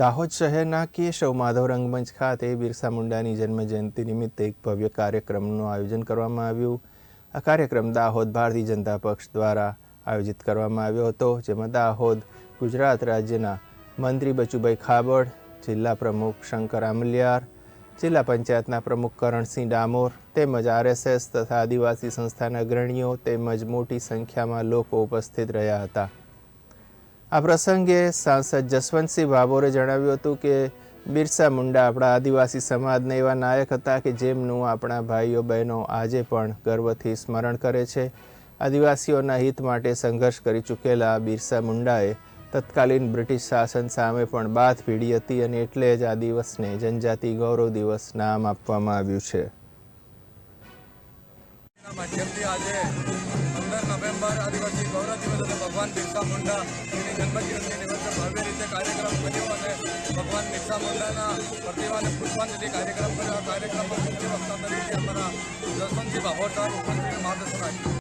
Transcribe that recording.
દાહોદ શહેરના કેશવ માધવ રંગમંચ ખાતે બિરસા મુંડાની જન્મજયંતિ નિમિત્તે એક ભવ્ય કાર્યક્રમનું આયોજન કરવામાં આવ્યું. આ કાર્યક્રમ દાહોદ ભારતીય જનતા પક્ષ દ્વારા આયોજિત કરવામાં આવ્યો હતો, જેમાં દાહોદ ગુજરાત રાજ્યના મંત્રી બચુભાઈ ખાબડ, જિલ્લા પ્રમુખ શંકર આમલિયાર, જિલ્લા પંચાયતના પ્રમુખ કરણસિંહ ડામોર તેમજ આરએસએસ તથા આદિવાસી સંસ્થાના અગ્રણીઓ તેમજ મોટી સંખ્યામાં લોકો ઉપસ્થિત રહ્યા હતા. આ પ્રસંગે સાંસદ જસવંતસિંહ ભાભોરે જણાવ્યું હતું કે બિરસા મુંડા આપણા આદિવાસી સમાજના એવા નાયક હતા કે જેમનું આપણા ભાઈઓ બહેનો આજે પણ ગર્વથી સ્મરણ કરે છે. આદિવાસીઓના હિત માટે સંઘર્ષ કરી ચૂકેલા બિરસા મુંડાએ તત્કાલીન બ્રિટિશ શાસન સામે પણ બાથ ભીડી હતી અને એટલે જ આ દિવસને જનજાતિ ગૌરવ દિવસ નામ આપવામાં આવ્યું છે. પંદર આદિવાસી ગૌરવ દિવસ ભગવાન બિરસા મુંડા એની જન્મજયંતિ નિમિત્તે ભવ્ય રીતે કાર્યક્રમ કર્યો અને ભગવાન બિરસા મુંડાના પ્રતિમાને પુષ્પાંજલિ કાર્યક્રમ કર્યો. આ કાર્યક્રમમાં મુખ્ય વક્તા તરીકે અમારા જસવંતસિંહ ભાભોર સાહેબ માર્ગદર્શન આપ્યું